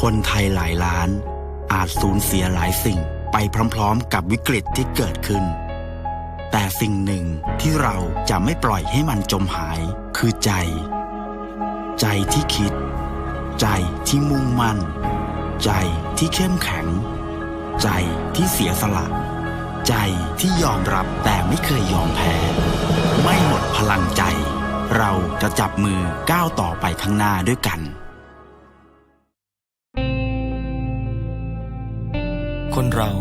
คนไทยหลายล้าน อาจสูญเสียหลายสิ่งไปพร้อมๆ กับวิกฤตที่เกิดขึ้น แต่สิ่งหนึ่งที่เราจะไม่ปล่อยให้มันจมหายคือใจ ใจที่คิด ใจที่มุ่งมั่น ใจที่เข้มแข็ง ใจที่เสียสละ ใจที่ยอมรับแต่ไม่เคยยอมแพ้ ไม่หมดพลังใจ เราจะจับมือก้าวต่อไปข้างหน้าด้วยกัน คนเรา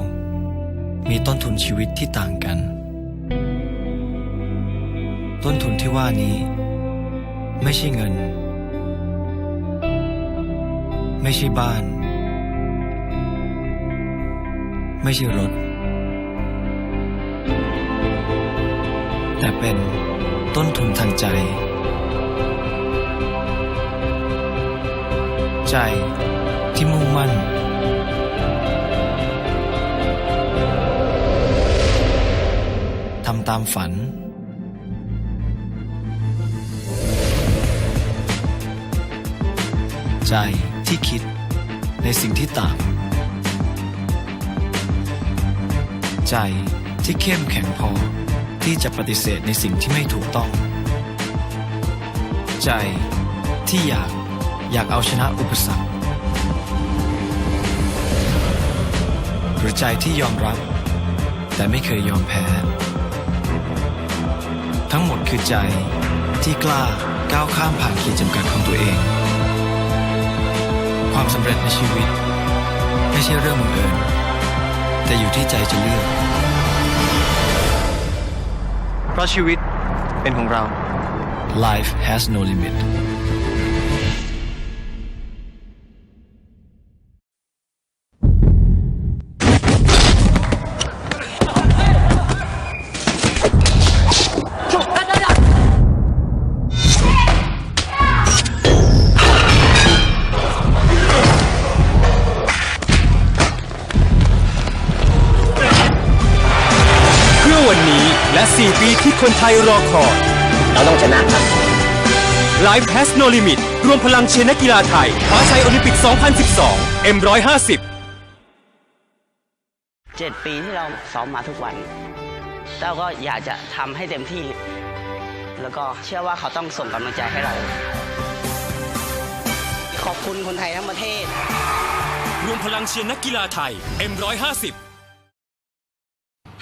มีต้นทุนชีวิตที่ต่างกัน ต้นทุนที่ว่านี้ ไม่ใช่เงิน ไม่ใช่บ้าน ไม่ใช่รถ แต่เป็นต้นทุนทางใจ ใจที่มุ่งมั่นำตามฝัน ใจที่คิดในสิ่งที่ต่าง ใจที่เข้มแข็งพอที่จะปฏิเสธในสิ่งที่ไม่ถูกต้อง ใจที่อยากอยากเอาชนะอุปสรรคหรือใจที่ยอมรับ แต่ไม่เคยยอมแพ้ ทั้งหมดคือใจที่กล้าก้าวข้ามผ่านขีดจำกัดของตัวเอง ความสำเร็จในชีวิต ไม่ใช่เรื่องบังเอิญแต่อยู่ที่ใจจะเลือกเพราะชีวิตเป็นของเรา Life has no limit ที่คนไทยรอคอยเราต้องชนะครับ Life has no limit รวมพลังเชียร์นักกีฬาไทยคว้าชัยโอลิมปิก 2012 M150 เจ็ดปีที่เราซ้อมมาทุกวันเราก็อยากจะทำให้เต็มที่ แล้วก็เชื่อว่าเขาต้องส่งกำลังใจให้เรา ขอบคุณคนไทยทั้งประเทศ รวมพลังเชียร์นักกีฬาไทย M150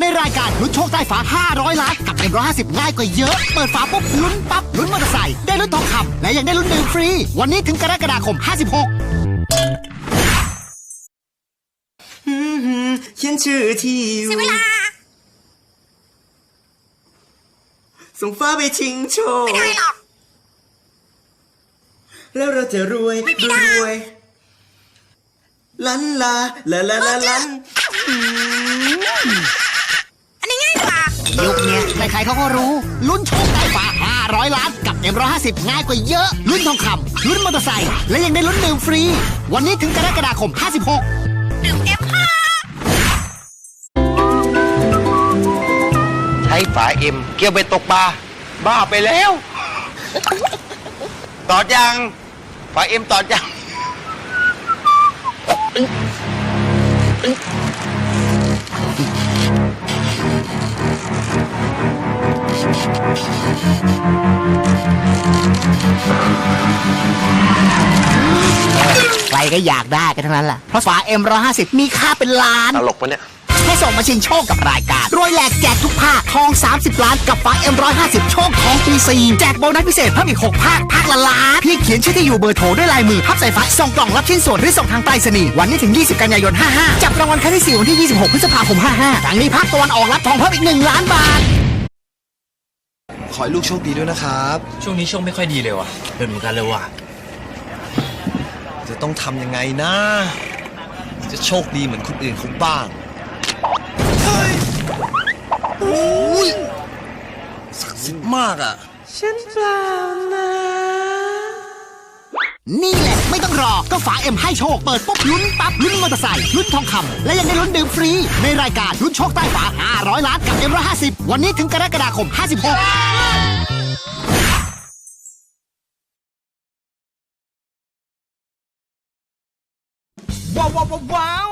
ในรายการลุ้นโชคใต้ฝา 500 ล้าน กับเอ็มร้อยห้าสิบง่ายกว่าเยอะ เปิดฝาปุ๊บลุ้นปั๊บลุ้นมอเตอร์ไซค์ได้ลุ้นทองคำและยังได้ลุ้นดื่มฟรี วันนี้ถึงกรกฎาคม56เขียนชื่อที่อยู่ เวลาส่งฟ้าไปชิงโชค ไม่ได้หรอก แล้วเราจะรวยรวยรวยลันลาลาลาลาลันยุ เขาก็รู้ ลุ้นโชคใต้ฝา500 ล้านกับ M150 ง่ายกว่าเยอะ ลุ้นทองคำลุ้นมอเตอร์ไซค์และยังได้ลุ้นดื่มฟรี วันนี้ถึงกรกฎาคม 56ใช้ฝาเอ็มเกี่ยวไปตกปลาบ้าไปแล้ว ตอดยังฝาเอ็มตอดยัง ก็อยากได้กันทั้งนั้นแหละ เพราะฝา M150 มีค่าเป็นล้าน ตลกปะเนี่ย ให้ส่งมาชิงโชคกับรายการรวยแหลกแจกทุกภาคทอง 30 ล้านกับฝา M150 โชคทองปีซีแจกโบนัสพิเศษเพิ่มอีก 6 ภาค ภาคละล้านเพียงเขียนชื่อที่อยู่เบอร์โทรด้วยลายมือ พับใส่ฝาส่งกล่องรับชิ้นส่วนหรือส่งทางไปรษณีย์วันนี้ถึง 20 กันยายน 55 จับรางวัลครั้งที่ 4 วันที่ 26 พฤษภาคม 55ครั้งนี้ภาคตะวันออกรับทองเพิ่มอีก 1 ล้านบาท ขอให้ลูกโชคดีด้วยนะครับ ช่วงนี้ช่วงไม่ค่อยดีเลยว่ะเป็นเหมือนกันเลยว่ะ จะต้องทำยังไงนะ จะโชคดีเหมือนคนอื่นเขาบ้างเฮ้ยโอ้ยศักดิ์สิทธิ์มากอะนี่แหละไม่ต้องรอ ก็ฝาเอ็มให้โชค เปิดปุ๊บลุ้นปั๊บลุ้นมอเตอร์ไซค์ลุ้นทองคำและยังได้ลุ้นดื่มฟรี ในรายการลุ้นโชคใต้ฝา 500 ล้านกับเอ็มร้อยห้าสิบวันนี้ถึงกรกฎาคม 56 ว้าวว้าวว้าวว้าว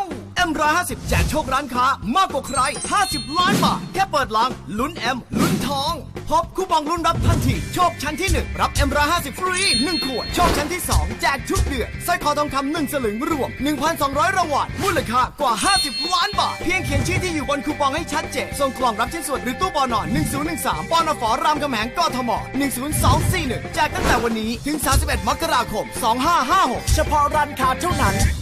M150 แจกโชคร้านค้ามากกว่าใคร 50 ล้านบาท แค่เปิดลังลุ้น M ลุ้นทอง พบคูปองลุ้นรับทันที โชคชั้นที่ 1 รับ M150 ฟรี1ขวด โชคชั้นที่ 2 แจกทุกเดือนสร้อยคอทองคำ1สลึงรวม 1,200 รางวัลมูลค่ากว่า 50 ล้านบาท เพียงเขียนชื่อที่อยู่บนคูปองให้ชัดเจนส่งกล่องรับชิ้นส่วนหรือตู้ปอนอ1013ปอนอฝรามคำแหงกทม10241แจกตั้งแต่วันนี้ถึง 31 มกราคม 2556 เฉพาะร้านค้าเท่านั้น